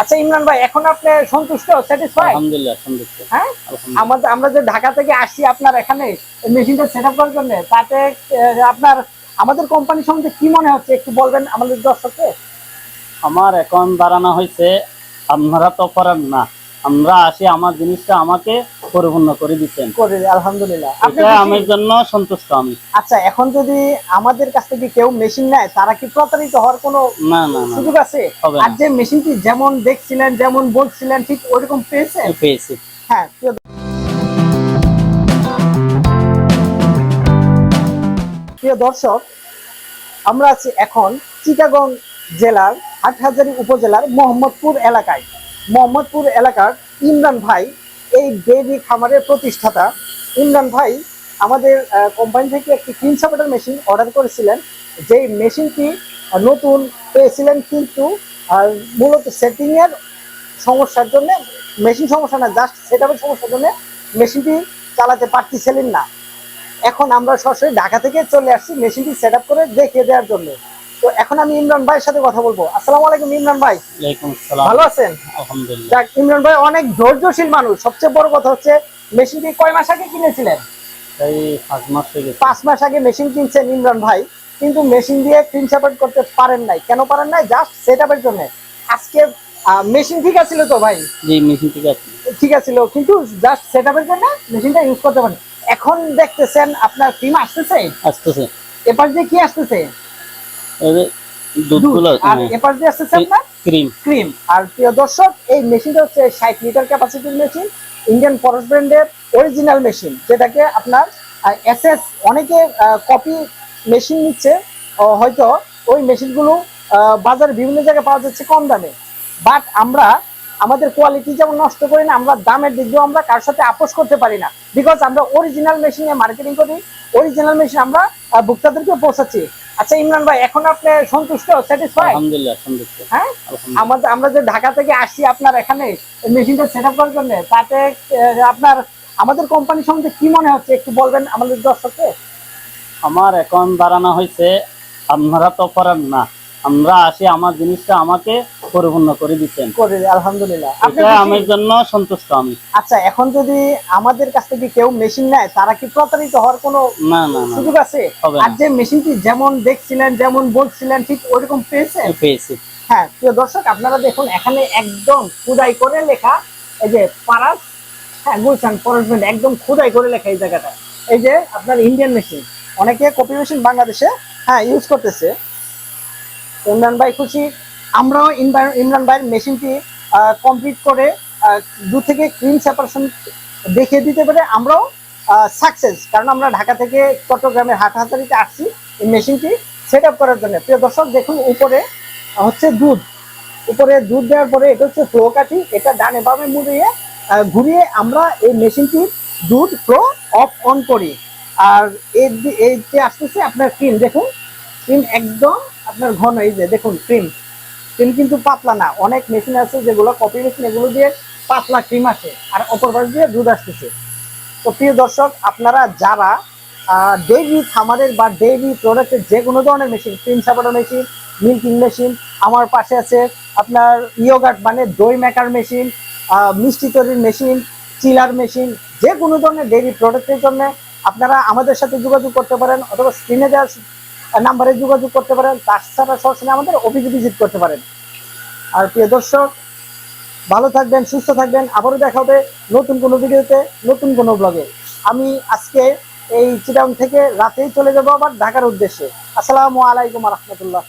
আচ্ছা ইমরান ভাই এখন আপনি সন্তুষ্ট স্যাটিসফাই আলহামদুলিল্লাহ সন্তুষ্ট। হ্যাঁ? আমাদের আমরা যে ঢাকা থেকে আসি আপনার এখানে মেশিনটা সেট আপ করার জন্য তাতে আপনার আমাদের কোম্পানি সম্বন্ধে কি মনে হচ্ছে? একটু বলবেন আমাদের দর্শককে। আমার এখন দাঁড়ানো হয়েছে আপনারা তো করেন না। আমরা আসি আমার জিনিসটা আমাকে পরিপূর্ণ করে দিচ্ছেন। করে আলহামদুলিল্লাহ? আমার জন্য সন্তুষ্ট আমি। আচ্ছা এখন যদি আমাদের কাছ থেকে কেউ মেশিন নেয় তারা কি প্রতারিত হওয়ার কোনো না না না সুযোগ আছে? আর যে মেশিনটি যেমন দেখছিলেন যেমন বলছিলেন ঠিক ওইরকম পেয়েছেন? পেয়েছি। হ্যাঁ প্রিয় প্রিয় দর্শক আমরা আছি এখন চিটাগং জেলার হাটহাজারী উপজেলার মোহাম্মদপুর এলাকায়। মোহাম্মদপুর এলাকার ইমরান ভাই এই ডেইরি খামারের প্রতিষ্ঠাতা। ইমরান ভাই আমাদের কোম্পানি থেকে একটি ক্রিম সাপোর্টার মেশিন অর্ডার করেছিলেন। যেই মেশিনটি নতুন পেয়েছিলেন কিন্তু মূলত সেটিংয়ের সমস্যার জন্য মেশিন সমস্যা না জাস্ট সেট আপের সমস্যার জন্য মেশিনটি চালাতে পারতেছিলেন না। এখন আমরা সরাসরি ঢাকা থেকে চলে আসছি মেশিনটি সেট করে দেখিয়ে দেওয়ার জন্য। তো এখন আমি ইমরান ভাইয়ের সাথে কথা বলব। আসসালামু আলাইকুম ইমরান ভাই। ভালো আছেন? আলহামদুলিল্লাহ। যাক ইমরান ভাই অনেক ধৈর্যশীল মানুষ। সবচেয়ে বড় কথা হচ্ছে মেশিনটি কয় মাস আগে কিনেছিলেন? এই পাঁচ মাস আগে মেশিন কিনছেন ইমরান ভাই কিন্তু মেশিন দিয়ে ক্রিম সাপোর্ট করতে পারেন নাই। কেন পারেন নাই? জাস্ট সেট আপের জন্য। আজকে মেশিন ঠিক আছিল তো ভাই? জি মেশিন ঠিক আছে। ঠিক আছিল কিন্তু জাস্ট সেট আপের জন্য মেশিনটা ইউজ করতে পারেন। এখন দেখতেছেন আপনার ক্রিম আসতেছে? আসতেছে। এপাশ দিয়ে কি আসতেছে? দুধগুলো আর এপাশ দিয়ে আসতেছে আপনার? ক্রিম। ক্রিম। আর প্রিয় দর্শক এই মেশিনটা হচ্ছে ষাট লিটার ক্যাপাসিটির মেশিন ইন্ডিয়ান ফরেস্ট ব্র্যান্ডের অরিজিনাল মেশিন যেটাকে আপনার এস এস অনেকে কপি মেশিন নিচ্ছে আহ, হয়তো ওই মেশিনগুলো আহ, বাজারে বিভিন্ন জায়গায় পাওয়া যাচ্ছে কম দামে। বাট আমরা আমাদের কোয়ালিটি যেমন নষ্ট করি না আমরা দামের দিক দিয়েও আমরা কার সাথে আপোষ করতে পারি না। বিকজ আমরা অরিজিনাল মেশিনে মার্কেটিং করি অরিজিনাল মেশিন আমরা ভোক্তাদেরকে পৌঁছাচ্ছি। আচ্ছা ইমরান ভাই এখন আপনি সন্তুষ্ট স্যাটিসফাই আলহামদুলিল্লাহ সন্তুষ্ট। হ্যাঁ? আমাদের আমরা যে ঢাকা থেকে আসি আপনার এখানে মেশিনটা সেট আপ করার জন্য তাতে আপনার আমাদের কোম্পানি সম্বন্ধে কি মনে হচ্ছে? একটু বলবেন আমাদের দর্শককে আমার এখন দাঁড়ানো হয়েছে আপনারা তো করেন না। আমরা আসি আমার জিনিসটা আমাকে পরিপূর্ণ করে দিচ্ছেন। করে আলহামদুলিল্লাহ। এটা আমার জন্য সন্তুষ্ট আমি। আচ্ছা এখন যদি আমাদের কাছ থেকে কেউ মেশিন নেয় তারা কি প্রতারিত হওয়ার কোনো না না না সুযোগ আছে? আর যে মেশিনটি যেমন দেখছিলেন যেমন বলছিলেন ঠিক ওইরকম পেয়েছেন? পেয়েছি। হ্যাঁ প্রিয় দর্শক আপনারা দেখুন এখানে একদম খুদাই করে লেখা এই যে পারাস হ্যাঁ গুলশান ফরেস্টমেন্ট একদম খুদাই করে লেখা এই জায়গাটা। এই যে আপনার ইন্ডিয়ান মেশিন অনেকে কপি মেশিন বাংলাদেশে হ্যাঁ ইউজ করতেছে। ইমরান ভাই খুশি। আমরাও ইমরান- ভাইয়ের মেশিনটি কমপ্লিট করে দু থেকে ক্রিম সেপারেশন দেখিয়ে দিতে পারে আমরাও সাকসেস কারণ আমরা ঢাকা থেকে চট্টগ্রামের হাটহাজারিতে আসছি এই মেশিনটি সেট আপ করার জন্য। প্রিয় দর্শক, দেখুন উপরে হচ্ছে দুধ। উপরে দুধ দেওয়ার পরে এটা হচ্ছে ফ্লো কাঠি এটা ডানে বামে মুড়িয়ে ঘুরিয়ে আমরা এই মেশিনটির দুধ ফ্লো অফ অন করি। আর এই যে আসতেছে আপনার ক্রিম দেখুন ক্রিম একদম আপনার ঘন, এই যে দেখুন ক্রিম ক্রিম কিন্তু পাতলা না। অনেক মেশিন আছে যেগুলো কপি মেশিন এগুলো দিয়ে পাতলা ক্রিম আসে। আর অপর পাশ দিয়ে দুধ আসতেছে। তো প্রিয় দর্শক, আপনারা যারা ডেইলি খামারের বা ডেইরি প্রোডাক্টের যে কোনো ধরনের machine cream separator machine milking machine আমার পাশে আছে আপনার ইয়োগাট মানে দই মেকার মেশিন মিষ্টি তৈরির মেশিন চিলার মেশিন যে কোনো ধরনের ডেইলি প্রোডাক্টের জন্য আপনারা আমাদের সাথে যোগাযোগ করতে পারেন অথবা স্ক্রিনে দেওয়ার নাম্বারে যোগাযোগ করতে পারেন। তাছাড়া সরাসরি আমাদের অফিসে ভিজিট করতে পারেন। আর প্রিয় দর্শক, ভালো থাকবেন, সুস্থ থাকবেন। আবারও দেখা হবে নতুন কোনো ভিডিওতে, নতুন কোনো ব্লগে আমি আজকে এই চিটাউন থেকে রাতেই চলে যাব আবার ঢাকার উদ্দেশ্যে। আসসালামু আলাইকুম রহমতুল্লাহ।